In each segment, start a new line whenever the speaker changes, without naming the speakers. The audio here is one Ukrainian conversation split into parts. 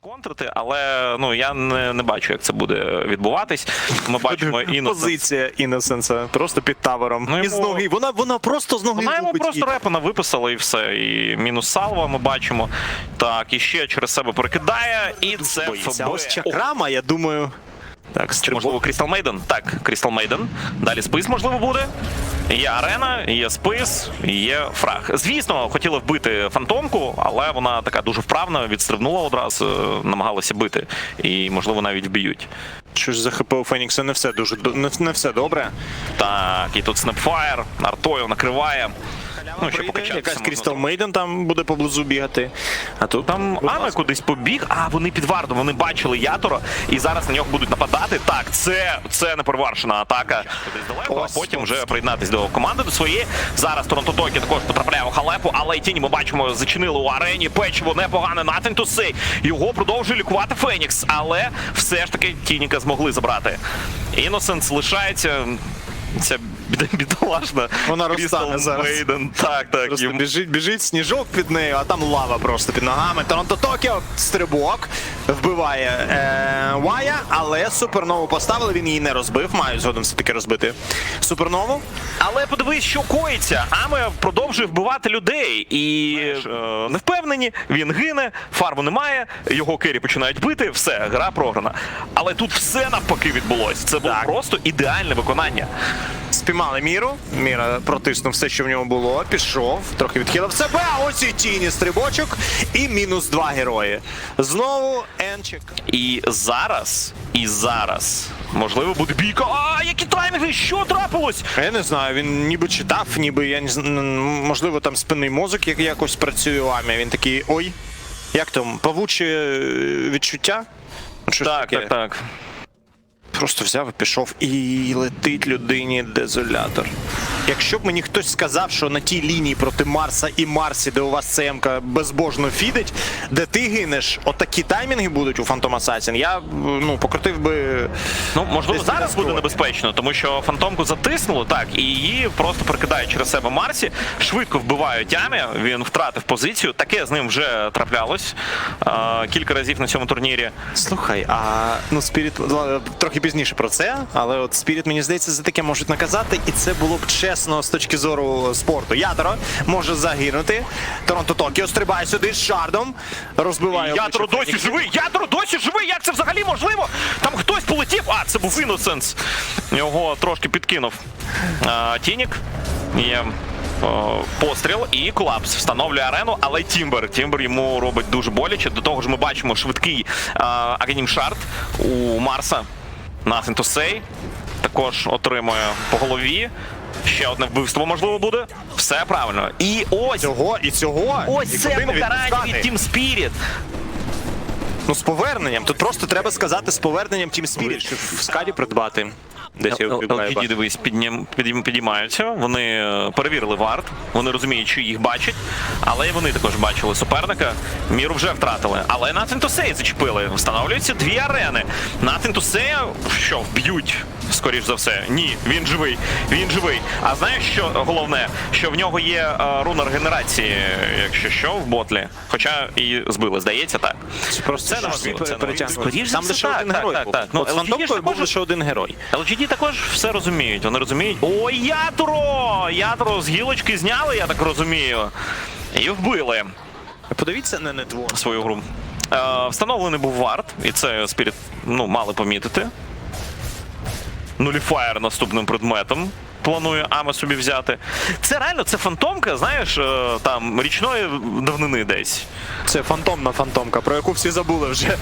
контрити, але ну я не, не бачу, як це буде відбуватись. Ми бачимо Іннокент.
Позиція Іносенса просто під тавером.
Ну,
і з ноги. Вона, вона просто з ноги
Вона йому просто
і-
репана виписала і все. І мінус салва ми бачимо. Так, і ще через себе прикидає. і це
боїться.
ФБ.
Ось чакрама, я думаю. Так,
Чи можливо Крістал Мейден? Так, Крістал Мейден. Далі спис, можливо, буде. Є арена, є спис, є фраг. Звісно, хотіли вбити фантомку, але вона така дуже вправна, відстрибнула одразу, е, намагалася бити. І, можливо, навіть вб'ють.
Що ж за ХП у Фенікса не все дуже не, не все добре.
Так, і тут Снепфайр, артою накриває. Ну, ще покачатися
Якась Крістал. Мейден там буде поблизу бігати. А тут
Там
ласка.
кудись побіг, а вони під вардом, вони бачили Ятора, і зараз на нього будуть нападати. Так, це, це неперевершена атака. Далеко, а потім вже приєднатись до команди до своєї. Зараз Торонто Токі також потрапляє у халепу, але і тіні ми бачимо, зачинили у арені. Печиво непогане, nothing to. Його продовжує лікувати Фенікс, але все ж таки Тініка змогли забрати. Іносенс лишається. Ця бідолашна.
Вона розтане зараз.
Так, так.
Просто
їм-
біжить, біжить сніжок під нею, а там лава просто під ногами. Торонто Токіо стрибок вбиває е, Вая, але супернову поставили. Він її не розбив. Маю згодом все таки розбити супернову.
Але подивись, що коїться. Аме продовжує вбивати людей. І е, не впевнені, він гине, фарму немає, його кері починають бити, все, гра програна. Але тут все навпаки відбулось. Це було
Так.
просто ідеальне виконання.
Спіймали міру. Міра протиснув все, що в нього було. Пішов, трохи відхилив себе. А ось і тіні стрибочок. І мінус два герої. Знову Енчик.
І зараз, і зараз, можливо, буде бійка. А, які таймінги! Що трапилось?
Я не знаю, він ніби читав, ніби я не знаю, можливо, там спинний мозок як якось працює у Амі. Він такий, ой, як там, павуче е, відчуття? Ну,
Так,
таке?
так, так.
Просто взяв і пішов і летить людині дезолятор. Якщо б мені хтось сказав, що на тій лінії проти Марса і Марсі, де у вас ЦМК безбожно фідить, де ти гинеш, отакі таймінги будуть у Phantom Assassin, я ну, покрутив би.
Ну, можливо, зараз буде небезпечно, тому що фантомку затиснуло, так, і її просто перекидають через себе Марсі, швидко вбивають Амі, він втратив позицію. Таке з ним вже траплялось а, кілька разів на цьому турнірі.
Слухай, а ну Спіріт трохи пізніше про це, але от Спіріт, мені здається, за таке можуть наказати, і це було б чесно з точки зору спорту. Ядро може загинути. Торонто Токіо стрибає сюди з шардом, розбиває. Обличчя
досі живий! Ятро досі живий! Як це взагалі можливо? Там хтось полетів. А, це був Іносенс. Його трошки підкинув. А, Тінік. Є постріл і колапс. Встановлює арену, але Тімбер. Тімбер йому робить дуже боляче. До того ж, ми бачимо швидкий Агнім Шард у Марса. Nothing to say. Також отримує по голові. Ще одне вбивство можливо буде. Все правильно. І ось.
Цього і цього. і
Ось це
куди не
покарання від Team Spirit.
Ну з поверненням. Тут просто треба сказати з поверненням Team Spirit, щоб в скаді придбати. Десь.
LGD, дивись, піднім, піднім, підіймаються. Вони е, перевірили варт, вони розуміють, що їх бачать, але й вони також бачили суперника. Міру вже втратили. Але Say зачепили. Встановлюються дві арени. Say, що вб'ють, скоріш за все. Ні, він живий. Він живий. А знаєш, що головне? Що в нього є е, рунер генерації, якщо що, в ботлі. Хоча і збили, здається, так.
Це просто
Це неважливо, це Скоріш
лише
за все,
один
так,
герой.
так, так. Ну,
От з фантомкою був лише один герой.
LGD також все розуміють. Вони розуміють. О, ядро! Ядро з гілочки зняли, я так розумію. І вбили
Подивіться на нетвор.
свою гру. Е, встановлений був варт, і це Спіріт ну, мали помітити. Нуліфаєр наступним предметом. Планує Аме собі взяти. Це реально, це фантомка, знаєш, е, там річної давнини десь.
Це фантомна фантомка, про яку всі забули вже.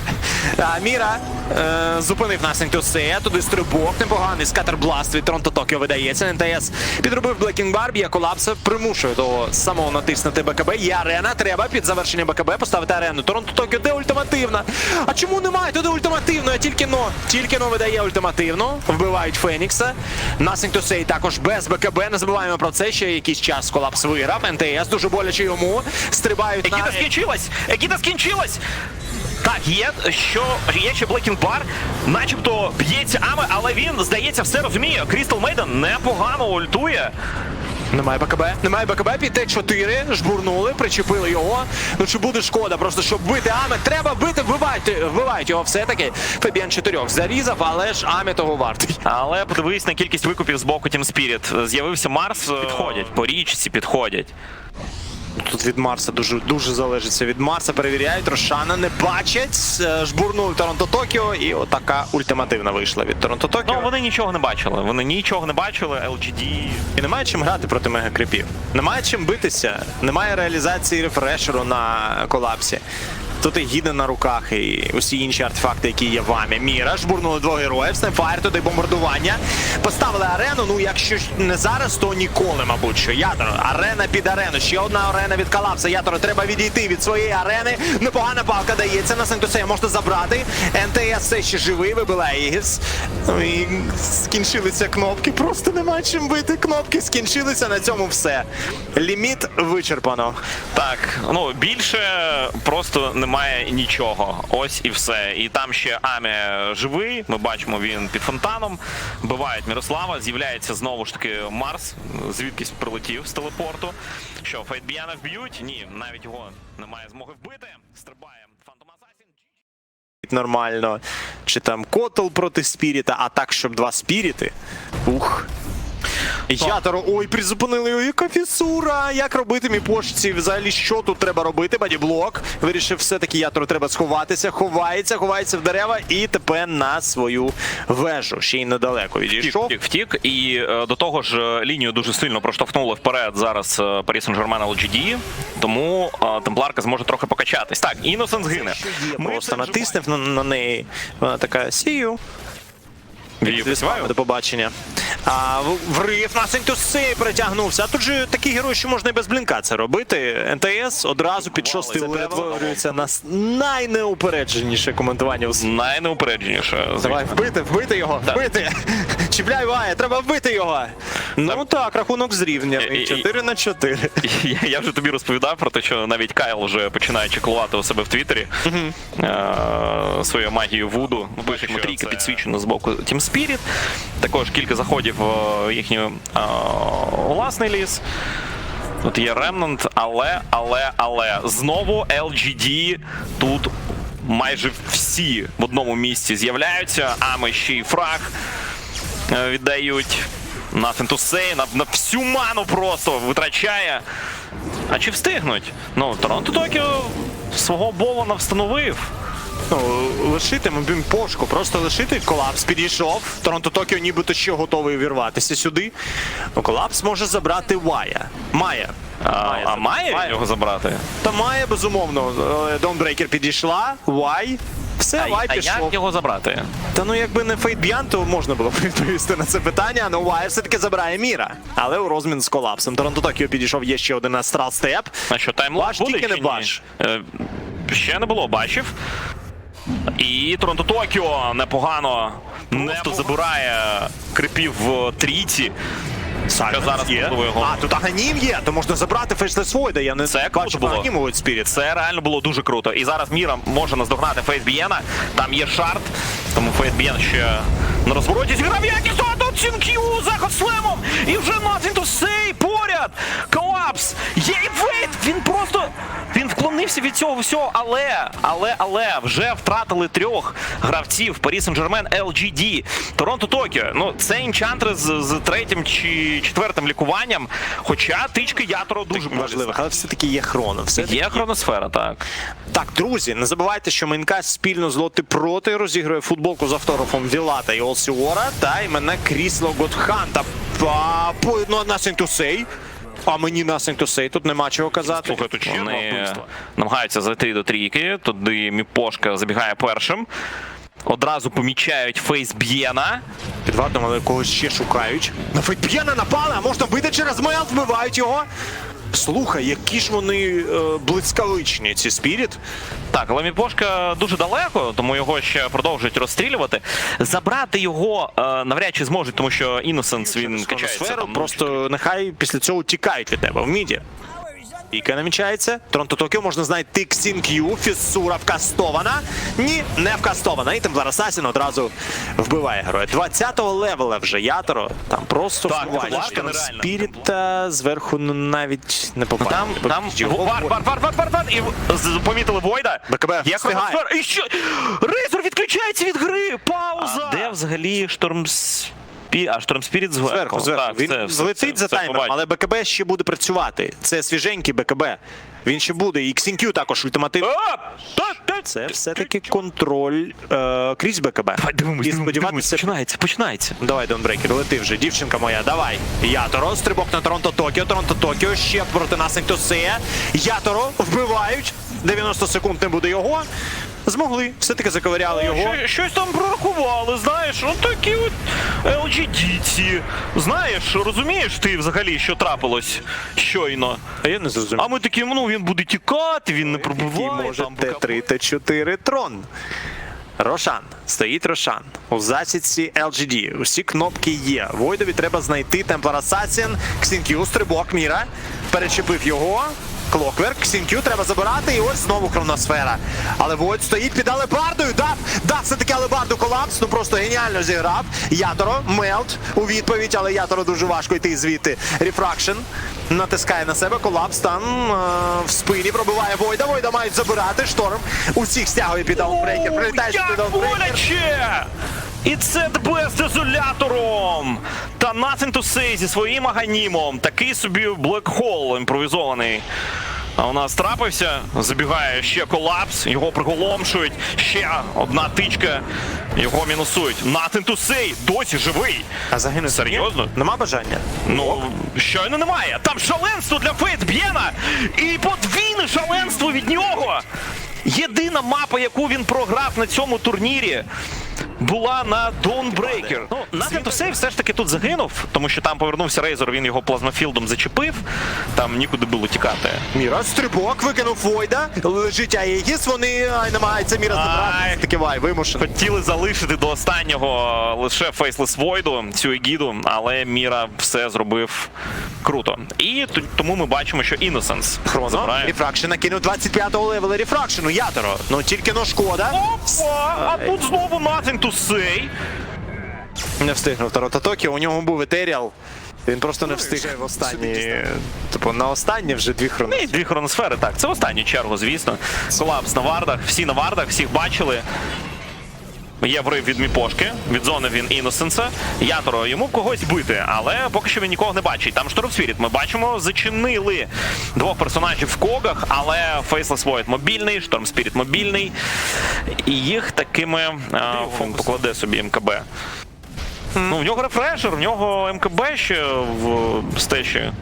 А, Міра е, зупинив Nothing to туди стрибок непоганий, скатербласт від Торонто Токіо видається. НТС підробив Блекінг Барбі, я колапс примушує того самого натиснути БКБ. Є арена, треба під завершення БКБ поставити арену. Торонто Токіо, де ультимативна? А чому немає туди ультимативної? Тільки но, тільки но видає ультимативну. Вбивають Фенікса. Nothing to Say також без БКБ. Не забуваємо про це. Ще якийсь час колапс виграв. НТС дуже боляче йому. Стрибають на...
Скінчилась! Егіда скінчилась! Так, є що є ще Блекінг Бар, начебто б'ється Аме, але він, здається, все розуміє. Крістал Мейден непогано ультує.
Немає БКБ. Немає БКБ, під Т4, жбурнули, причепили його. Ну чи буде шкода, просто щоб бити Амет. Треба бити, вбивайте, вбивають його все-таки. Фебіан чотирьох зарізав, але ж Аме того вартий.
Але подивись на кількість викупів з боку Team Spirit. З'явився Марс, підходять, по річці підходять.
Тут від Марса дуже дуже залежиться від Марса. Перевіряють, Рошана не бачать. Е, Жбурнули Торонто Токіо, і отака ультимативна вийшла від Торонто Токіо.
Ну вони нічого не бачили. Вони нічого не бачили. LGD
І немає чим грати проти мегакріпів. Немає чим битися. Немає реалізації рефрешеру на колапсі. Тут і гіда на руках, і усі інші артефакти, які є в Амі. Міра жбурнули двох героїв, снайфайр, туди бомбардування. Поставили арену. Ну, якщо не зараз, то ніколи, мабуть, що Ядро. Арена під арену. Ще одна арена від колапса. Ядро треба відійти від своєї арени. Непогана палка дається на Сентусея. Можна забрати. НТС все ще живий, вибиває Ігіс. Ну і скінчилися кнопки. Просто нема чим бити. Кнопки скінчилися. На цьому все. Ліміт вичерпано.
Так, ну більше просто немає нічого. Ось і все. І там ще Амі живий. Ми бачимо, він під фонтаном. Вбивають Мірослава. З'являється знову ж таки Марс. Звідкись прилетів з телепорту. Що, Фейтбіяна вб'ють? Ні, навіть його немає змоги вбити. Стрибає Фантом.
Нормально. Чи там котл проти спіріта, а так, щоб два спіріти. Ух. Яторо, ой, призупинили його, яка фісура! Як робити мій пошці? Взагалі, що тут треба робити? Бадіблок. Вирішив, все-таки Ятору треба сховатися, ховається, ховається в дерева і тепер на свою вежу. Ще й недалеко відійшов.
Втік, втік. І е, до того ж е, лінію дуже сильно проштовхнули вперед зараз Парі Сен-Жермен LGD, тому е, темпларка зможе трохи покачатись. Так, Іносенс гине.
Просто натиснув на, на неї. Вона така сію. До побачення. А врив на Сентуси притягнувся. А тут же такий герой, що можна і без блінка це робити. НТС одразу під шостий перетворюється на найнеупередженіше коментування.
Найнеупередженіше.
Давай вбити, вбити його, вбити. Чіпляй Вая, треба вбити його. Ну так, рахунок
І- і-
зрівняний. 4 на 4.
Я, я вже тобі розповідав про те, що навіть Кайл вже починає чеклувати у себе в Твіттері е, свою магію Вуду. Ну, Бачимо, трійка підсвічена з боку Team Spirit. Також кілька заходів в їхній е, власний ліс. Тут є Remnant, але, але, але знову LGD тут майже всі в одному місці з'являються, а ми ще й фраг е, віддають. Nothing to say, на, на всю ману просто витрачає. А чи встигнуть? Ну, Торонто Токіо свого Болона встановив.
Ну, лишити пошку, просто лишити колапс підійшов. Торонто Токіо нібито ще готовий увірватися сюди. Ну, колапс може забрати Вая. Має.
А, а має
Має.
він його забрати?
Та має, безумовно. Dawnbreaker підійшла, Вай. Все,
А,
Вай
а
пішов.
як його забрати?
Та ну якби не Фейтбіан, то можна було б відповісти на це питання. Ну Вай все-таки забирає Міра. Але у розмін з колапсом. Торонто Токіо підійшов є ще один астрал степ.
А що, таймлап
Баш
буде
тільки не баш.
Е, Ще не було бачив. І Торонто Токіо непогано просто забирає крипів в трійці. Що зараз
є.
його.
А, тут Аганім є, то можна забрати Фейслес Войда. Я не
Це бачу було.
Аганіму Спіріт.
Це реально було дуже круто. І зараз Міра може наздогнати Фейсбієна. Там є шарт, тому Фейсбієн ще на розвороті зіграв якісно, Цінк'ю заход слемом. І вже say поряд. Колапс. Є і Вейт. Він просто. Він вклонився від цього всього, але, але, але вже втратили трьох гравців Парі Сен-Жермен LGD. Торонто Токіо. Ну, це інчантри з, з третім чи четвертим лікуванням. Хоча тички Яторо дуже
Важливо, але все-таки є хроно. Все
Є хроносфера, так.
Так, друзі, не забувайте, що Майнка спільно з Лоти проти розігрує футболку з автографом Вілата і Олсіора та імене крісло Готханта. А, по, ну, nothing to say. А мені nothing to say, тут нема чого казати.
Слухай, тут Вони намагаються зайти до трійки. Туди Міпошка забігає першим. Одразу помічають фейс Б'єна.
Під вартом, але когось ще шукають. На Фейтб'єна напали, а можна вбити через мейл, вбивають його. Слухай, які ж вони е, блискавичні, ці спіріт.
Так, Ламіпошка дуже далеко, тому його ще продовжують розстрілювати. Забрати його е, навряд чи зможуть, тому що Іносенс він качається.
Сферу,
Там,
просто нехай після цього тікають від тебе в міді. Іка намічається. Торонто Токіо можна знайти Ксінк'ю. Фісура вкастована. Ні, не вкастована. І Темплар Асасін одразу вбиває героя. 20-го левела вже Яторо. Там просто вбиває. Спіріта зверху ну, навіть не попав.
Там, там вар, вар, вар, вар, вар, вар, і помітили Войда.
БКБ встигає.
І що? Рейзор відключається від гри. Пауза. А де взагалі шторм Спі... А шторм Спіріт зверху.
Зверху, зверху.
Так,
Він
все,
злетить
все,
за
все
таймером, але БКБ ще буде працювати. Це свіженький БКБ. Він ще буде. І Ксінк'ю також
так.
Це все-таки контроль е, крізь БКБ.
Давай дивимось,
І
дивимось, дивимось.
сподіватися,
Починається, починається.
Давай, Донбрейкер, лети вже, дівчинка моя, давай. Яторо, стрибок на Торонто Токіо, Торонто Токіо, ще проти нас Нектосея. Яторо вбивають. 90 секунд не буде його. Змогли, все-таки заковиряли його.
Що, щось там прорахували, знаєш, от такі от LGD-ці. Знаєш, розумієш ти взагалі, що трапилось щойно.
А я не зрозумів.
А ми такі, ну він буде тікати, він не
Який
пробиває.
може
там,
Т3, Т4 трон. Рошан. Стоїть Рошан. У засідці LGD. Усі кнопки є. Войдові треба знайти Темплар Асасін. Ксінкю, стрибок Міра. Перечепив його. Клокверк, Ксінкю треба забирати, і ось знову хроносфера. Але Войд стоїть під алебардою. Дав, дав все-таки алебарду колапс. Ну просто геніально зіграв. Яторо, Мелт у відповідь, але Яторо дуже важко йти звідти. Рефракшн натискає на себе колапс. Там е, в спині пробиває Войда. Войда мають забирати. Шторм усіх стягує під даунбрейкер. Прилітає під даунбрейкер.
боляче! І це ДБ з ізолятором! Та Nothing to say зі своїм аганімом. Такий собі блекхол імпровізований. А у нас трапився, забігає ще колапс, його приголомшують, ще одна тичка, його мінусують. Nothing to say, досі живий.
А загинути
Серйозно?
ні? Нема бажання.
Ну, щойно немає. Там шаленство для Фейт Б'єна і подвійне шаленство від нього. Єдина мапа, яку він програв на цьому турнірі, була на Dawnbreaker. Ну, Nothing to все ж таки тут загинув, тому що там повернувся Рейзор, він його плазмофілдом зачепив. Там нікуди було тікати.
Міра, стрибок, викинув Войда. Лежить Аегіс, вони ай, намагаються Міра забрати.
Ай.
Таки вай, вимушений.
Хотіли залишити до останнього лише Faceless Void, цю егіду, але Міра все зробив круто. І тому ми бачимо, що Innocence забирає.
Рефракшн накинув 25-го левела рефракшену. Яторо. Ну тільки но шкода.
Опа! А тут знову nothing say.
Не встигнув Тарота Токіо. У нього був етеріал. Він просто не встиг в останні. Типу, на останні вже дві хрони.
Ну, дві хроносфери, так. Це в останню чергу, звісно. Колапс на вардах, всі на вардах, всіх бачили. Є врив від Міпошки, від зони він Іносенса. Яторо йому когось бити, але поки що він нікого не бачить. Там Штормспіріт, ми бачимо, зачинили двох персонажів в когах, але Faceless Void мобільний, Штормспіріт мобільний. І їх такими а, фон покладе собі МКБ. Ну, в нього рефрешер, в нього МКБ ще в стечі.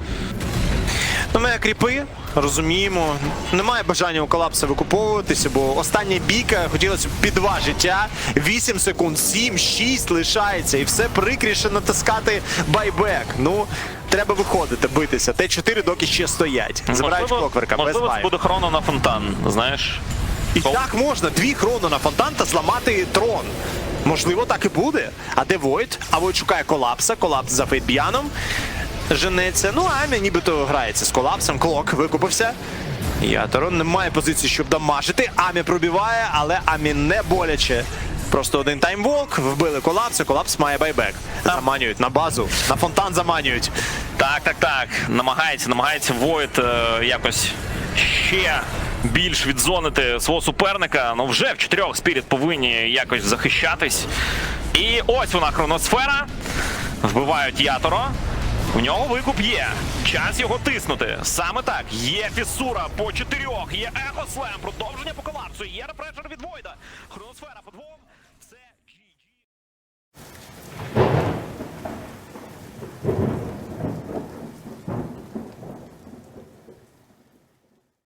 Ну, ми кріпи, розуміємо. Немає бажання у колапса викуповуватися, бо остання бійка хотілося б під два життя. 8 секунд, 7, 6 лишається. І все прикріше натискати байбек. Ну, треба виходити, битися. Т4 доки ще стоять. Забирають
Можливо-
клокверка без
Можливо, це буде хроно на фонтан, знаєш.
І так можна дві хроно на фонтан та зламати трон. Можливо, так і буде. А де Войт? А Войт шукає колапса, колапс за Фейтбіаном. Женеться. Ну, Амі нібито грається з колапсом. Клок викупився. Яторо немає позиції, щоб дамажити. Амі пробиває, але Амі не боляче. Просто один таймволк, вбили колапс, і колапс має байбек. Заманюють на базу, на фонтан заманюють.
Так, так, так. Намагається, намагається Void е, якось ще більш відзонити свого суперника. Ну вже в чотирьох Спіріт повинні якось захищатись. І ось вона хроносфера. Вбивають Яторо. У нього викуп є. Час його тиснути. Саме так. Є фісура по чотирьох. Є ехослем. Продовження по колапсу. Є репрешер від Войда. Хроносфера по двом. Це GG.